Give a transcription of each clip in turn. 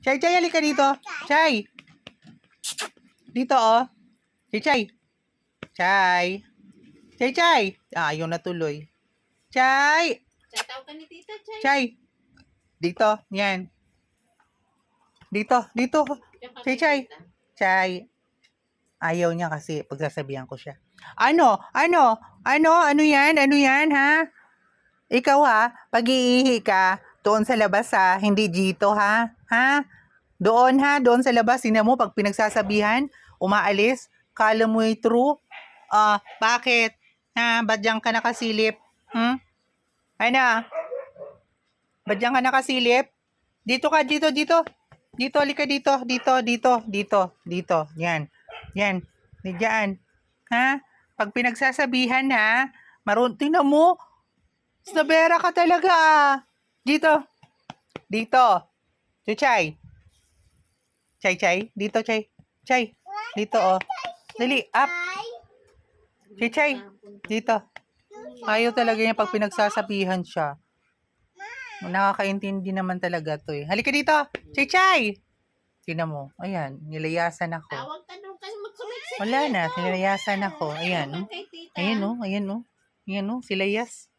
Chay, Chay, halika dito. Chay. Dito, oh. Chay, Chay. Chay. Chay, Chay. Ah, ayaw na tuloy. Chay. Tataw ka ni Tita Chay. Chay. Dito, yan. Dito, dito. Chay, Chay. Chay. Ayaw niya kasi pagsasabihan ko siya. Ano? Ano? Ano? Ano yan? Ano yan, ha? Ikaw, ha? Pag-iihi ka, doon sa labas, ha? Hindi dito, ha? Ha? Doon, ha? Doon sa labas. Sina mo, pag pinagsasabihan, umaalis, kala mo yung true. Ah, bakit? Ha? Ba't diyan ka nakasilip? Hmm? Ano? Ba't diyan ka nakasilip? Dito ka, dito, dito. Dito, halika dito, dito, dito, dito, dito. Yan. Yan. Diyan. Ha? Pag pinagsasabihan ha, marun, tingnan mo. Snabera ka talaga ah. Dito. Dito. Chuchay. Chay, chay. Dito, chay. Chay. Dito, oh. Dali, up. Chay, chay. Dito. Ayaw talaga niya pag pinagsasabihan siya. Nakakaintindi naman talaga to eh. Halika dito. Chay, chay. Tingnan mo. Ayan, nilayasan ako. Magsumiksik. Wala na, nilayasan ako. Ayan. Ayan, oh. Ayan, oh. Ayan, oh. Sila Yas.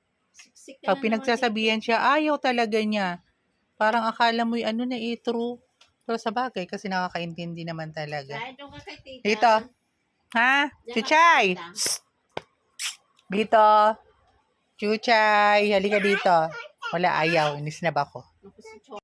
Siksik ka Pag na pinagsasabihan siya, ayaw talaga niya. Parang akala mo yung ano na eh, true. Pero sa bagay, kasi nakakaintindi naman talaga. Dahil doon ka kay Tita. Dito. Ha? Diyan ka Chuchay! kay Tita. Dito. Chuchay, halika dito. Wala, ayaw. Inisnab ako. Naku, si Choi.